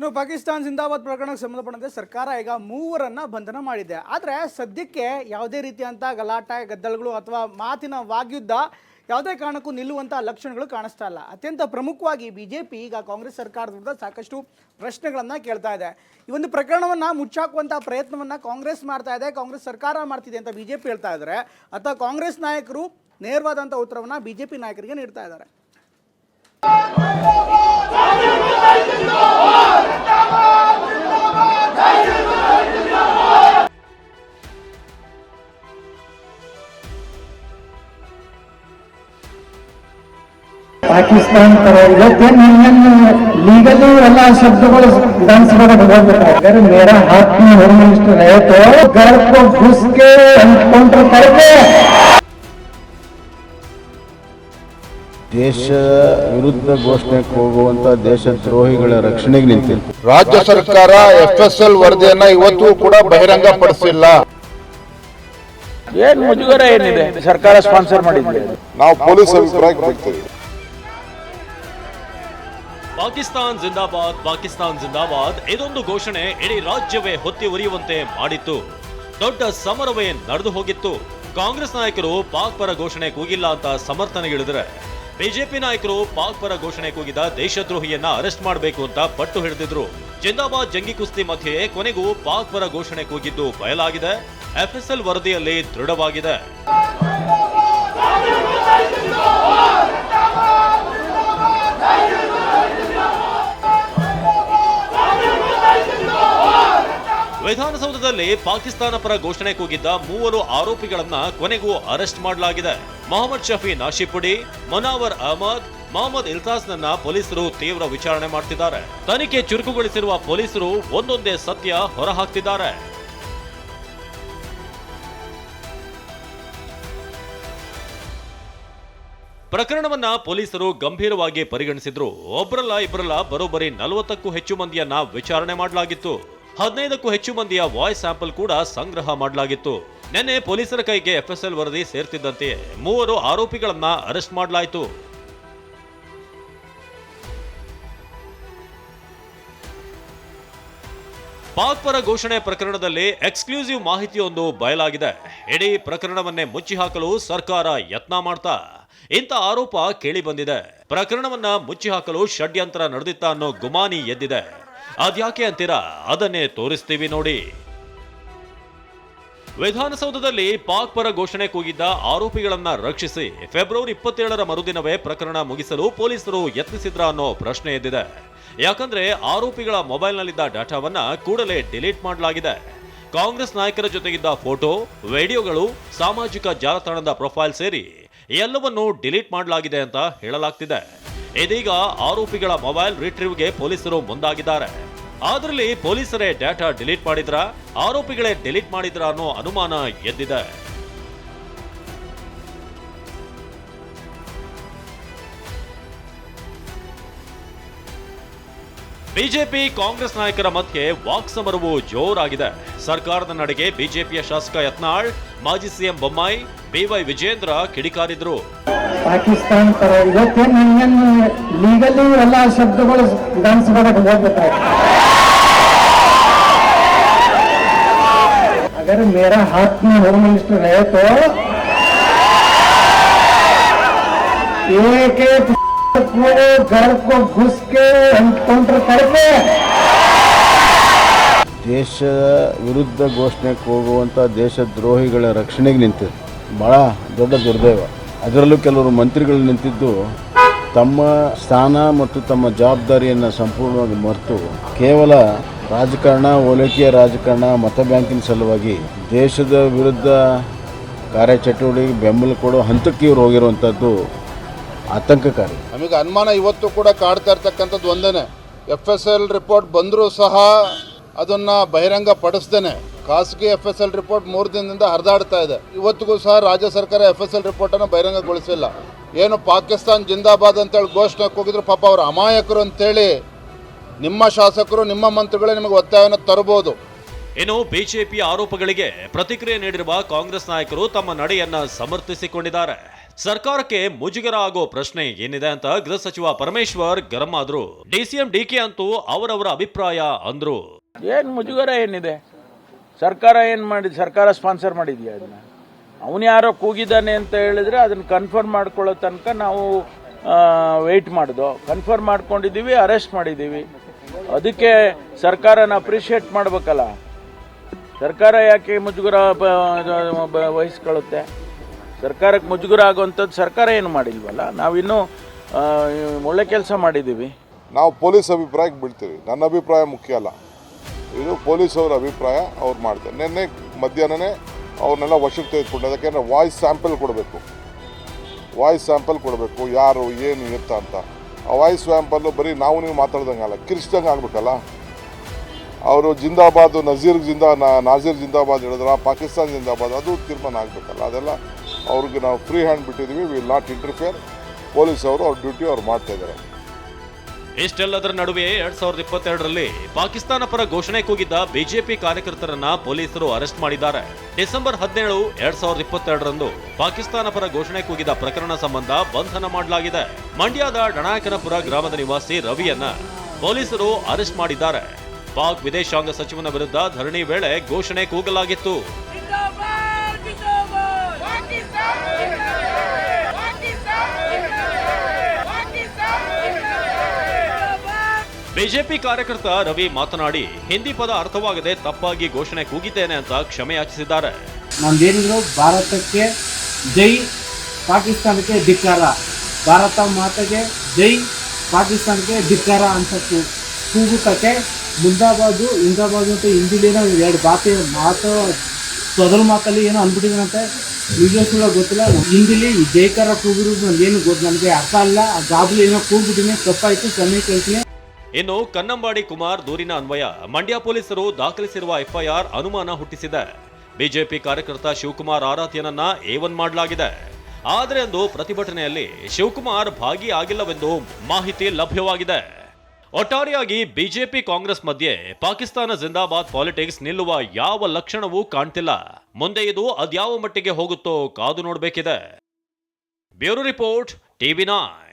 ಇನ್ನು ಪಾಕಿಸ್ತಾನ್ ಜಿಂದಾಬಾದ್ ಪ್ರಕರಣಕ್ಕೆ ಸಂಬಂಧಪಟ್ಟಂತೆ ಸರ್ಕಾರ ಈಗ ಮೂವರನ್ನ ಬಂಧನ ಮಾಡಿದೆ. ಆದರೆ ಸದ್ಯಕ್ಕೆ ಯಾವುದೇ ರೀತಿಯಂತ ಗಲಾಟೆ, ಗದ್ದಲಗಳು ಅಥವಾ ಮಾತಿನ ವಾಗ್ಯುದ್ಧ ಯಾವುದೇ ಕಾರಣಕ್ಕೂ ನಿಲ್ಲುವಂಥ ಲಕ್ಷಣಗಳು ಕಾಣಿಸ್ತಾ ಇಲ್ಲ. ಅತ್ಯಂತ ಪ್ರಮುಖವಾಗಿ ಬಿ ಜೆ ಪಿ ಈಗ ಕಾಂಗ್ರೆಸ್ ಸರ್ಕಾರದ ವಿರುದ್ಧ ಸಾಕಷ್ಟು ಪ್ರಶ್ನೆಗಳನ್ನು ಕೇಳ್ತಾ ಇದೆ. ಈ ಒಂದು ಪ್ರಕರಣವನ್ನು ಮುಚ್ಚಾಕುವಂಥ ಪ್ರಯತ್ನವನ್ನು ಕಾಂಗ್ರೆಸ್ ಮಾಡ್ತಾ ಇದೆ. ಕಾಂಗ್ರೆಸ್ ಸರ್ಕಾರ ಮಾಡ್ತಿದೆ ಅಂತ ಬಿ ಜೆ ಪಿ ಹೇಳ್ತಾ ಇದ್ದಾರೆ ಅಥವಾ ಕಾಂಗ್ರೆಸ್ ನಾಯಕರು ನೇರವಾದಂಥ ಉತ್ತರವನ್ನು ಬಿ ಜೆ ಪಿ ನಾಯಕರಿಗೆ ನೀಡ್ತಾ ಇದ್ದಾರೆ ಪಾಕಿಸ್ತಾನ ತರ ಇವತ್ತೇನು ನನ್ನ ಲೀಗಲ್ ಎಲ್ಲ ಶಬ್ದಗಳು ವಿಧಾನಸಭೆದಾಗ ಹೋಗ್ಬೇಕಾದ್ರೆ ಮೇರ ಹಾತ್ ಹೋಮ್ ಮಿನಿಸ್ಟರ್ ಹೇಳ್ತು ಗರ್ಭ ಘುಸ್ಗೆ ಅಂದ್ಕೊಂಡ್ರೆ ಕರೆಗೆ ದೇಶ ವಿರುದ್ಧ ಘೋಷಣೆ ಹೋಗುವಂತ ದೇಶ ದ್ರೋಹಿಗಳ ರಕ್ಷಣೆಗೆ ನಿಂತಿಲ್ಲ ರಾಜ್ಯ ಸರ್ಕಾರ ಎಫ್ ಎಸ್ ಎಲ್ ವರದಿಯನ್ನ ಇವತ್ತು ಕೂಡ ಬಹಿರಂಗ ಪಡಿಸಿಲ್ಲ ಏನ್ ಮುಜುಗರ ಏನಿದೆ? ಸರ್ಕಾರ ಸ್ಪಾನ್ಸರ್ ಮಾಡಿದ್ವಿ. ನಾವು ಪೊಲೀಸ್ ಅಭಿಪ್ರಾಯಕ್ಕೆ ಬರ್ತೀವಿ ಪಾಕಿಸ್ತಾನ್ ಜಿಂದಾಬಾದ್ ಪಾಕಿಸ್ತಾನ್ ಜಿಂದಾಬಾದ್. ಇದೊಂದು ಘೋಷಣೆ ಇಡೀ ರಾಜ್ಯವೇ ಹೊತ್ತಿ ಉರಿಯುವಂತೆ ಮಾಡಿತ್ತು. ದೊಡ್ಡ ಸಮರವೇ ನಡೆದು ಹೋಗಿತ್ತು. ಕಾಂಗ್ರೆಸ್ ನಾಯಕರು ಪಾಕ್ ಪರ ಘೋಷಣೆ ಕೂಗಿಲ್ಲ ಅಂತ ಸಮರ್ಥನೆಗಿಳಿದ್ರೆ ಬಿಜೆಪಿ ನಾಯಕರು ಪಾಕ್ ಪರ ಘೋಷಣೆ ಕೂಗಿದ ದೇಶದ್ರೋಹಿಯನ್ನ ಅರೆಸ್ಟ್ ಮಾಡಬೇಕು ಅಂತ ಪಟ್ಟು ಹಿಡಿದಿದ್ರು. ಜಿಂದಾಬಾದ್ ಜಂಗಿ ಕುಸ್ತಿ ಮಧ್ಯೆ ಕೊನೆಗೂ ಪಾಕ್ ಪರ ಘೋಷಣೆ ಕೂಗಿದ್ದು ಬಯಲಾಗಿದೆ. ಎಫ್ಎಸ್ಎಲ್ ವರದಿಯಲ್ಲಿ ದೃಢವಾಗಿದೆ. ವಿಧಾನಸೌಧದಲ್ಲಿ ಪಾಕಿಸ್ತಾನ ಪರ ಘೋಷಣೆ ಕೂಗಿದ್ದ ಮೂವರು ಆರೋಪಿಗಳನ್ನ ಕೊನೆಗೂ ಅರೆಸ್ಟ್ ಮಾಡಲಾಗಿದೆ. ಮೊಹಮ್ಮದ್ ಶಫಿ ನಾಶಿಪುಡಿ, ಮನಾವರ್ ಅಹಮದ್, ಮೊಹಮ್ಮದ್ ಇಲ್ತಾಸ್ನನ್ನ ಪೊಲೀಸರು ತೀವ್ರ ವಿಚಾರಣೆ ಮಾಡ್ತಿದ್ದಾರೆ. ತನಿಖೆ ಚುರುಕುಗೊಳಿಸಿರುವ ಪೊಲೀಸರು ಒಂದೊಂದೇ ಸತ್ಯ ಹೊರಹಾಕ್ತಿದ್ದಾರೆ. ಪ್ರಕರಣವನ್ನ ಪೊಲೀಸರು ಗಂಭೀರವಾಗಿ ಪರಿಗಣಿಸಿದ್ರು. ಒಬ್ಬರಲ್ಲ ಇಬ್ಬರಲ್ಲ ಬರೋಬ್ಬರಿ ನಲವತ್ತಕ್ಕೂ ಹೆಚ್ಚು ಮಂದಿಯನ್ನ ವಿಚಾರಣೆ ಮಾಡಲಾಗಿತ್ತು. ಹದಿನೈದಕ್ಕೂ ಹೆಚ್ಚು ಮಂದಿಯ ವಾಯ್ಸ್ ಸ್ಯಾಂಪಲ್ ಕೂಡ ಸಂಗ್ರಹ ಮಾಡಲಾಗಿತ್ತು. ನಿನ್ನೆ ಪೊಲೀಸರ ಕೈಗೆ ಎಫ್ಎಸ್ಎಲ್ ವರದಿ ಸೇರ್ತಿದ್ದಂತೆಯೇ ಮೂವರು ಆರೋಪಿಗಳನ್ನ ಅರೆಸ್ಟ್ ಮಾಡಲಾಯಿತು. ಪಾಕ್ ಪರ ಘೋಷಣೆ ಪ್ರಕರಣದಲ್ಲಿ ಎಕ್ಸ್ಕ್ಲೂಸಿವ್ ಮಾಹಿತಿಯೊಂದು ಬಯಲಾಗಿದೆ. ಇಡೀ ಪ್ರಕರಣವನ್ನೇ ಮುಚ್ಚಿ ಹಾಕಲು ಸರ್ಕಾರ ಯತ್ನ ಮಾಡ್ತಾ, ಇಂಥ ಆರೋಪ ಕೇಳಿ ಬಂದಿದೆ. ಪ್ರಕರಣವನ್ನ ಮುಚ್ಚಿ ಹಾಕಲು ಷಡ್ಯಂತ್ರ ನಡೆದಿತ್ತ ಅನ್ನೋ ಗುಮಾನಿ ಎದ್ದಿದೆ. ಅದ್ಯಾಕೆ ಅಂತೀರಾ? ಅದನ್ನೇ ತೋರಿಸ್ತೀವಿ ನೋಡಿ. ವಿಧಾನಸೌಧದಲ್ಲಿ ಪಾಕ್ ಪರ ಘೋಷಣೆ ಕೂಗಿದ್ದ ಆರೋಪಿಗಳನ್ನ ರಕ್ಷಿಸಿ ಫೆಬ್ರವರಿ ಇಪ್ಪತ್ತೇಳರ ಮರುದಿನವೇ ಪ್ರಕರಣ ಮುಗಿಸಲು ಪೊಲೀಸರು ಯತ್ನಿಸಿದ್ರ ಅನ್ನೋ ಪ್ರಶ್ನೆ ಎದ್ದಿದೆ. ಯಾಕಂದ್ರೆ ಆರೋಪಿಗಳ ಮೊಬೈಲ್ನಲ್ಲಿದ್ದ ಡಾಟಾವನ್ನ ಕೂಡಲೇ ಡಿಲೀಟ್ ಮಾಡಲಾಗಿದೆ. ಕಾಂಗ್ರೆಸ್ ನಾಯಕರ ಜೊತೆಗಿದ್ದ ಫೋಟೋ, ವಿಡಿಯೋಗಳು, ಸಾಮಾಜಿಕ ಜಾಲತಾಣದ ಪ್ರೊಫೈಲ್ ಸೇರಿ ಎಲ್ಲವನ್ನೂ ಡಿಲೀಟ್ ಮಾಡಲಾಗಿದೆ ಅಂತ ಹೇಳಲಾಗ್ತಿದೆ. ಇದೀಗ ಆರೋಪಿಗಳ ಮೊಬೈಲ್ ರಿಟ್ರೀವ್ಗೆ ಪೊಲೀಸರು ಮುಂದಾಗಿದ್ದಾರೆ. ಅದರಲ್ಲಿ ಪೊಲೀಸರೇ ಡಾಟಾ ಡಿಲೀಟ್ ಮಾಡಿದ್ರ? ಆರೋಪಿಗಳೇ ಡಿಲೀಟ್ ಮಾಡಿದ್ರ ಅನ್ನೋ ಅನುಮಾನ ಎದ್ದಿದೆ. ಬಿಜೆಪಿ ಕಾಂಗ್ರೆಸ್ ನಾಯಕರ ಮಧ್ಯೆ ವಾಕ್ಸಮರವು ಜೋರಾಗಿದೆ. ಸರ್ಕಾರದ ನಡೆಗೆ ಬಿಜೆಪಿಯ ಶಾಸಕ ಯತ್ನಾಳ್, ಮಾಜಿ ಸಿಎಂ ಬೊಮ್ಮಾಯಿ ಬಿವೈ ವಿಜೇಂದ್ರ ಕಿಡಿಕಾರಿದ್ರು. ಪಾಕಿಸ್ತಾನ ಪರ ಇವತ್ತೇ ಲೀಗಲಿ ಎಲ್ಲ ಶಬ್ದಗಳು ಡಾನ್ಸ್ ಮಾಡಕ್ಕೆ ಹೋಗ್ಬೇಕಾಗ ಅಗರ್ ಮೇರಾ ಹಾತ್ ಹೋಮ್ ಮಿನಿಸ್ಟರ್ ಹೇ ಏಕೆ ದೇಶ ಅಂತಂದ್ರೆ ದೇಶದ ವಿರುದ್ಧ ಘೋಷಣೆಗೆ ಹೋಗುವಂಥ ದೇಶದ್ರೋಹಿಗಳ ರಕ್ಷಣೆಗೆ ನಿಂತಿದೆ ಭಾಳ ದೊಡ್ಡ ದುರ್ದೈವ. ಅದರಲ್ಲೂ ಕೆಲವರು ಮಂತ್ರಿಗಳು ನಿಂತಿದ್ದು, ತಮ್ಮ ಸ್ಥಾನ ಮತ್ತು ತಮ್ಮ ಜವಾಬ್ದಾರಿಯನ್ನು ಸಂಪೂರ್ಣವಾಗಿ ಮರೆತು, ಕೇವಲ ರಾಜಕಾರಣ, ಓಲೈಕೆಯ ರಾಜಕಾರಣ, ಮತ ಬ್ಯಾಂಕಿನ ಸಲುವಾಗಿ ದೇಶದ ವಿರುದ್ಧ ಕಾರ್ಯಚಟುವಟಿಕೆಗೆ ಬೆಂಬಲ ಕೊಡೋ ಹಂತಕ್ಕೆ ಇವರು ಹೋಗಿರುವಂಥದ್ದು ಆತಂಕಕಾರಿ. ನಮಗೆ ಅನುಮಾನ ಇವತ್ತು ಕೂಡ ಕಾಡ್ತಾ ಇರ್ತಕ್ಕಂಥದ್ದು ಒಂದೇನೆ. ಎಫ್ ಎಸ್ ಎಲ್ ರಿಪೋರ್ಟ್ ಬಂದರೂ ಸಹ ಅದನ್ನು ಬಹಿರಂಗ ಪಡಿಸ್ದೇನೆ ಖಾಸಗಿ ಎಫ್ ಎಸ್ ಎಲ್ ರಿಪೋರ್ಟ್ ಮೂರು ದಿನದಿಂದ ಹರಿದಾಡ್ತಾ ಇದೆ. ಇವತ್ತಿಗೂ ಸಹ ರಾಜ್ಯ ಸರ್ಕಾರ ಎಫ್ ಎಸ್ ಎಲ್ ರಿಪೋರ್ಟನ್ನು ಬಹಿರಂಗಗೊಳಿಸಿಲ್ಲ. ಏನು ಪಾಕಿಸ್ತಾನ್ ಜಿಂದಾಬಾದ್ ಅಂತೇಳಿ ಘೋಷಣೆ ಹೋಗಿದ್ರು ಪಾಪ ಅವರು ಅಮಾಯಕರು ಅಂತೇಳಿ ನಿಮ್ಮ ಶಾಸಕರು ನಿಮ್ಮ ಮಂತ್ರಿಗಳೇ ನಿಮಗೆ ಒತ್ತಾಯವನ್ನು ತರಬಹುದು ಇನ್ನು ಬಿಜೆಪಿ ಆರೋಪಗಳಿಗೆ ಪ್ರತಿಕ್ರಿಯೆ ನೀಡಿರುವ ಕಾಂಗ್ರೆಸ್ ನಾಯಕರು ತಮ್ಮ ನಡೆಯನ್ನ ಸಮರ್ಥಿಸಿಕೊಂಡಿದ್ದಾರೆ. ಸರ್ಕಾರಕ್ಕೆ ಮುಜುಗರ ಆಗೋ ಪ್ರಶ್ನೆ ಏನಿದೆ ಅಂತ ಗೃಹ ಸಚಿವ ಪರಮೇಶ್ವರ್ ಗರಂ ಆದ್ರು ಡಿಸಿಎಂ ಡಿಕೆ ಅಂತೂ ಅವರವರ ಅಭಿಪ್ರಾಯ ಅಂದ್ರು ಏನ್ ಮುಜುಗರ ಏನಿದೆ ಸರ್ಕಾರ ಏನ್ ಮಾಡಿದ ಸರ್ಕಾರ ಸ್ಪಾನ್ಸರ್ ಮಾಡಿದ್ಯಾ ಅದನ್ನ ಅವನು ಯಾರೋ ಕೂಗಿದ್ದಾನೆ ಅಂತ ಹೇಳಿದ್ರೆ ಅದನ್ನ ಕನ್ಫರ್ಮ್ ಮಾಡ್ಕೊಳ್ಳೋ ತನಕ ನಾವು ವೆಯ್ಟ್ ಮಾಡಿದ್ವು ಕನ್ಫರ್ಮ್ ಮಾಡ್ಕೊಂಡಿದ್ದೀವಿ ಅರೆಸ್ಟ್ ಮಾಡಿದ್ದೀವಿ ಅದಕ್ಕೆ ಸರ್ಕಾರನ ಅಪ್ರಿಷಿಯೇಟ್ ಮಾಡ್ಬೇಕಲ್ಲ ಸರ್ಕಾರ ಯಾಕೆ ಮುಜುಗರ ವಹಿಸ್ಕೊಳ್ಳುತ್ತೆ ಸರ್ಕಾರಕ್ಕೆ ಮುಜುಗರ ಆಗುವಂಥದ್ದು ಸರ್ಕಾರ ಏನು ಮಾಡಿಲ್ವಲ್ಲ? ನಾವಿನ್ನೂ ಒಳ್ಳೆ ಕೆಲಸ ಮಾಡಿದ್ದೀವಿ. ನಾವು ಪೊಲೀಸ್ ಅಭಿಪ್ರಾಯಕ್ಕೆ ಬಿಡ್ತೀವಿ ನನ್ನ ಅಭಿಪ್ರಾಯ ಮುಖ್ಯ ಅಲ್ಲ. ಇದು ಪೊಲೀಸ್ ಅವರ ಅಭಿಪ್ರಾಯ ಅವ್ರು ಮಾಡ್ತಾರೆ. ನಿನ್ನೆ ಮಧ್ಯಾಹ್ನನೇ ಅವ್ರನ್ನೆಲ್ಲ ವಶಕ್ಕೆ ತೆಗೆದುಕೊಂಡು. ಯಾಕೆಂದರೆ ವಾಯ್ಸ್ ಸ್ಯಾಂಪಲ್ ಕೊಡಬೇಕು. ವಾಯ್ಸ್ ಸ್ಯಾಂಪಲ್ ಕೊಡಬೇಕು. ಯಾರು, ಏನು, ಎತ್ತ ಅಂತ. ಆ ವಾಯ್ಸ್ ಸ್ಯಾಂಪಲ್ಲು ಬರೀ ನಾವು ನೀವು ಮಾತಾಡ್ದಂಗೆ ಅಲ್ಲ ಕಿರಿಸ್ದಂಗೆ ಆಗಬೇಕಲ್ಲ. ಅವರು ಜಿಂದಾಬಾದ್, ನಜೀರ್ ಜಿಂದಾ ನಾಜೀರ್ ಜಿಂದಾಬಾದ್ ಹೇಳಿದ್ರ ಪಾಕಿಸ್ತಾನ್ ಜಿಂದಾಬಾದ್, ಅದು ತೀರ್ಮಾನ ಆಗಬೇಕಲ್ಲ. ಅದೆಲ್ಲ ಅವ್ರಿಗೆ ನಾವು ಫ್ರೀ ಹ್ಯಾಂಡ್ ಬಿಟ್ಟಿದ್ದೀವಿ ವಿಲ್ ನಾಟ್ ಇಂಟರ್ಫಿಯರ್ ಪೊಲೀಸ್ ಅವರು ಅವ್ರ ಡ್ಯೂಟಿ ಅವ್ರು ಮಾಡ್ತಾ ಇದ್ದಾರೆ. ಇಷ್ಟೆಲ್ಲದರ ನಡುವೆ ಎರಡ್ ಸಾವಿರದ ಇಪ್ಪತ್ತೆರಡರಲ್ಲಿ ಪಾಕಿಸ್ತಾನ ಪರ ಘೋಷಣೆ ಕೂಗಿದ್ದ ಬಿಜೆಪಿ ಕಾರ್ಯಕರ್ತರನ್ನ ಪೊಲೀಸರು ಅರೆಸ್ಟ್ ಮಾಡಿದ್ದಾರೆ. ಡಿಸೆಂಬರ್ ಹದಿನೇಳು, ಎರಡ್ ಸಾವಿರದ ಇಪ್ಪತ್ತೆರಡರಂದು ಪಾಕಿಸ್ತಾನ ಪರ ಘೋಷಣೆ ಕೂಗಿದ ಪ್ರಕರಣ ಸಂಬಂಧ ಬಂಧನ ಮಾಡಲಾಗಿದೆ. ಮಂಡ್ಯದ ಡಣಾಯಕನಪುರ ಗ್ರಾಮದ ನಿವಾಸಿ ರವಿಯನ್ನ ಪೊಲೀಸರು ಅರೆಸ್ಟ್ ಮಾಡಿದ್ದಾರೆ. ಪಾಕ್ ವಿದೇಶಾಂಗ ಸಚಿವನ ವಿರುದ್ಧ ಧರಣಿ ವೇಳೆ ಘೋಷಣೆ ಕೂಗಲಾಗಿತ್ತು. ಬಿಜೆಪಿ ಕಾರ್ಯಕರ್ತ ರವಿ ಮಾತನಾಡಿ, ಹಿಂದಿ ಪದ ಅರ್ಥವಾಗದೆ ತಪ್ಪಾಗಿ ಘೋಷಣೆ ಕೂಗಿದ್ದೇನೆ ಅಂತ ಕ್ಷಮೆ ಯಾಚಿಸಿದ್ದಾರೆ. ನಮ್ದೇನಿದ್ರು ಭಾರತಕ್ಕೆ ಜೈ, ಪಾಕಿಸ್ತಾನಕ್ಕೆ ಧಿಕ್ಕಾರ. ಭಾರತ ಮಾತೆಗೆ ಜೈ, ಪಾಕಿಸ್ತಾನಕ್ಕೆ ಧಿಕ್ಕಾರ ಅಂತ ಕೂಗುತ್ತಕ್ಕೆ ಮುಂದಾಬಾದು ಇಂದಾಬಾದು ಅಂತ ಹಿಂದಿಲಿನ ಎರಡು ಬಾತಿ ಮಾತು ಸೊದಲು ಮಾತಲ್ಲಿ ಏನೋ ಅಂದ್ಬಿಟ್ಟಿದ್ದಾನಂತೆ ನಿಜ ಕೂಡ ಗೊತ್ತಿಲ್ಲ. ಹಿಂದಿಲಿ ಜೈಕಾರ ಕೂಗಿರೋದು ಏನು ಗೊತ್ತು, ನನಗೆ ಅರ್ಥ ಅಲ್ಲ ಆ ಗಾಬಲಿ ಏನೋ ಕೂಗ್ಬಿಟ್ಟಿನಿ ತಪ್ಪಾಯಿತು ಸಮಯ ಕೇಳ್ತೀನಿ. ಇನ್ನು ಕನ್ನಂಬಾಡಿ ಕುಮಾರ್ ದೂರಿನ ಅನ್ವಯ. ಮಂಡ್ಯ ಪೊಲೀಸರು ದಾಖಲಿಸಿರುವ ಎಫ್ಐಆರ್ ಅನುಮಾನ ಹುಟ್ಟಿಸಿದೆ. ಬಿಜೆಪಿ ಕಾರ್ಯಕರ್ತ ಶಿವಕುಮಾರ್ ಆರಾಧ್ಯನನ್ನ ಏವನ್ ಮಾಡಲಾಗಿದೆ. ಆದರೆ ಅಂದು ಪ್ರತಿಭಟನೆಯಲ್ಲಿ ಶಿವಕುಮಾರ್ ಭಾಗಿಯಾಗಿಲ್ಲವೆಂದು ಮಾಹಿತಿ ಲಭ್ಯವಾಗಿದೆ. ಒಟ್ಟಾರೆಯಾಗಿ ಬಿಜೆಪಿ ಕಾಂಗ್ರೆಸ್ ಮಧ್ಯೆ ಪಾಕಿಸ್ತಾನ ಜಿಂದಾಬಾದ್ ಪಾಲಿಟಿಕ್ಸ್ ನಿಲ್ಲುವ ಯಾವ ಲಕ್ಷಣವೂ ಕಾಣ್ತಿಲ್ಲ. ಮುಂದೆ ಇದು ಅದ್ಯಾವ ಮಟ್ಟಿಗೆ ಹೋಗುತ್ತೋ ಕಾದು ನೋಡಬೇಕಿದೆ. Bureau report, TV nine